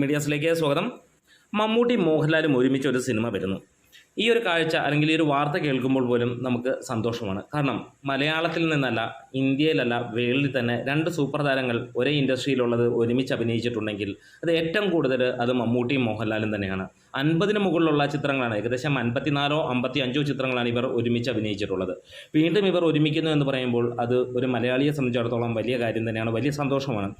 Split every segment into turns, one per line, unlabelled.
മീഡിയാസിലേക്ക് സ്വാഗതം. മമ്മൂട്ടി മോഹൻലാലും ഒരുമിച്ച് ഒരു സിനിമ വരുന്നു. ഈ ഒരു കാഴ്ച അല്ലെങ്കിൽ ഈ ഒരു വാർത്ത കേൾക്കുമ്പോൾ പോലും നമുക്ക് സന്തോഷമാണ്. കാരണം മലയാളത്തിൽ നിന്നല്ല ഇന്ത്യയിലല്ല വേൾഡിൽ തന്നെ രണ്ട് സൂപ്പർ താരങ്ങൾ ഒരേ ഇൻഡസ്ട്രിയിലുള്ളത് ഒരുമിച്ച് അഭിനയിച്ചിട്ടുണ്ടെങ്കിൽ അത് ഏറ്റവും കൂടുതൽ അത് മമ്മൂട്ടിയും മോഹൻലാലും തന്നെയാണ്. അൻപതിന് മുകളിലുള്ള ചിത്രങ്ങളാണ് ഏകദേശം അൻപത്തിനാലോ അമ്പത്തി അഞ്ചോ ചിത്രങ്ങളാണ് ഇവർ ഒരുമിച്ച് അഭിനയിച്ചിട്ടുള്ളത്. വീണ്ടും ഇവർ ഒരുമിക്കുന്നു എന്ന് പറയുമ്പോൾ അത് ഒരു മലയാളിയെ സംബന്ധിച്ചിടത്തോളം വലിയ കാര്യം തന്നെയാണ് വലിയ സന്തോഷമാണ്.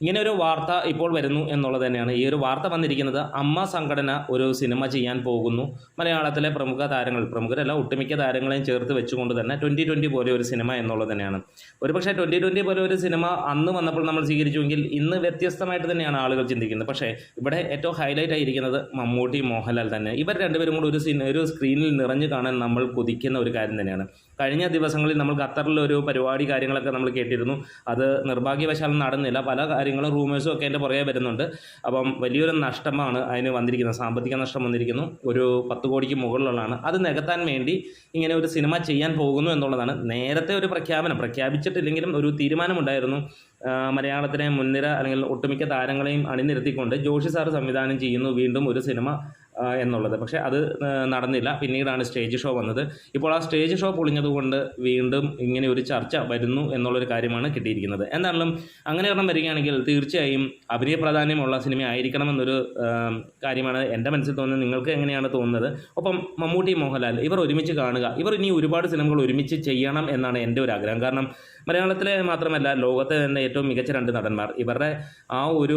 ഇങ്ങനെ ഒരു വാർത്ത ഇപ്പോൾ വരുന്നു എന്നുള്ളത് തന്നെയാണ്. ഈ ഒരു വാർത്ത വന്നിരിക്കുന്നത് അമ്മ സംഘടന ഒരു സിനിമ ചെയ്യാൻ പോകുന്നു. മലയാളത്തിലെ പ്രമുഖ താരങ്ങൾ പ്രമുഖരല്ല ഒട്ടുമിക്ക താരങ്ങളെയും ചേർത്ത് വെച്ചുകൊണ്ട് തന്നെ ട്വന്റി ട്വന്റി പോലെ ഒരു സിനിമ എന്നുള്ളത് തന്നെയാണ്. ഒരുപക്ഷെ ട്വന്റി ട്വന്റി പോലെ ഒരു സിനിമ അന്ന് വന്നപ്പോൾ നമ്മൾ സ്വീകരിച്ചുവെങ്കിൽ ഇന്ന് വ്യത്യസ്തമായിട്ട് തന്നെയാണ് ആളുകൾ ചിന്തിക്കുന്നത്. പക്ഷേ ഇവിടെ ഏറ്റവും ഹൈലൈറ്റ് ആയിരിക്കുന്നത് മമ്മൂട്ടി മോഹൻലാൽ തന്നെ. ഇവർ രണ്ടുപേരും കൂടി ഒരു ഒരു സ്ക്രീനിൽ നിറഞ്ഞു കാണാൻ നമ്മൾ കൊതിക്കുന്ന ഒരു കാര്യം തന്നെയാണ്. കഴിഞ്ഞ ദിവസങ്ങളിൽ നമ്മൾ ഖത്തറിൽ ഒരു പരിപാടി കാര്യങ്ങളൊക്കെ നമ്മൾ കേട്ടിരുന്നു. അത് നിർഭാഗ്യവശാൽ നടന്നില്ല. പല കാര്യങ്ങളും റൂമേഴ്സും ഒക്കെ എന്റെ പുറകെ വരുന്നുണ്ട്. അപ്പം വലിയൊരു നഷ്ടമാണ് അതിന് വന്നിരിക്കുന്നത്. സാമ്പത്തിക നഷ്ടം വന്നിരിക്കുന്നു. ഒരു പത്ത് കോടിക്ക് മുകളിലുള്ളതാണ്. അത് നികത്താൻ വേണ്ടി ഇങ്ങനെ ഒരു സിനിമ ചെയ്യാൻ പോകുന്നു എന്നുള്ളതാണ് നേരത്തെ ഒരു പ്രഖ്യാപനം. പ്രഖ്യാപിച്ചിട്ടില്ലെങ്കിലും ഒരു തീരുമാനമുണ്ടായിരുന്നു. മലയാളത്തിലെ മുൻനിര അല്ലെങ്കിൽ ഒട്ടുമിക്ക താരങ്ങളെയും അണിനിരത്തിക്കൊണ്ട് ജോഷി സാർ സംവിധാനം ചെയ്യുന്നു. വീണ്ടും ഒരു സിനിമ എന്നുള്ളത്. പക്ഷേ അത് നടന്നില്ല. പിന്നീടാണ് സ്റ്റേജ് ഷോ വന്നത്. ഇപ്പോൾ ആ സ്റ്റേജ് ഷോ പൊളിഞ്ഞതുകൊണ്ട് വീണ്ടും ഇങ്ങനെ ഒരു ചർച്ച വരുന്നു എന്നുള്ളൊരു കാര്യമാണ് കിട്ടിയിരിക്കുന്നത്. എന്താണെങ്കിലും അങ്ങനെ ഒരെണ്ണം വരികയാണെങ്കിൽ തീർച്ചയായും അഭിനയ പ്രാധാന്യമുള്ള സിനിമ ആയിരിക്കണമെന്നൊരു കാര്യമാണ് എന്റെ മനസ്സിൽ തോന്നുന്നത്. നിങ്ങൾക്ക് എങ്ങനെയാണ് തോന്നുന്നത്? ഒപ്പം മമ്മൂട്ടി മോഹൻലാൽ ഇവർ ഒരുമിച്ച് കാണുക. ഇവർ ഇനി ഒരുപാട് സിനിമകൾ ഒരുമിച്ച് ചെയ്യണം എന്നാണ് എന്റെ ഒരു ആഗ്രഹം. കാരണം മലയാളത്തിലെ മാത്രമല്ല ലോകത്തെ തന്നെ ഏറ്റവും മികച്ച രണ്ട് നടന്മാർ. ഇവരുടെ ആ ഒരു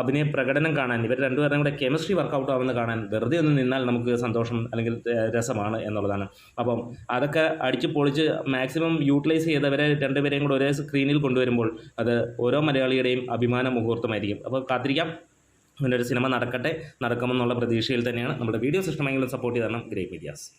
അഭിനയ പ്രകടനം കാണാൻ ഇവർ രണ്ടുപേരും കൂടെ കെമിസ്ട്രി വർക്കൗട്ട് ആവുന്ന കാണാൻ വെറുതെ ഒന്ന് നിന്നാൽ നമുക്ക് സന്തോഷം അല്ലെങ്കിൽ രസമാണ് എന്നുള്ളതാണ്. അപ്പം അതൊക്കെ അടിച്ച് പൊളിച്ച് മാക്സിമം യൂട്ടിലൈസ് ചെയ്തവരെ രണ്ടുപേരെയും കൂടെ ഒരേ സ്ക്രീനിൽ കൊണ്ടുവരുമ്പോൾ അത് ഓരോ മലയാളിയുടെയും അഭിമാന മുഹൂർത്തമായിരിക്കും. അപ്പോൾ കാത്തിരിക്കാം. അങ്ങനെ ഒരു സിനിമ നടക്കട്ടെ നടക്കുമെന്നുള്ള പ്രതീക്ഷയിൽ തന്നെയാണ്. നമ്മുടെ വീഡിയോ സിസ്റ്റമെങ്കിലും സപ്പോർട്ട് ചെയ്തതാണ് ഗ്രേറ്റ് മീഡിയാസ്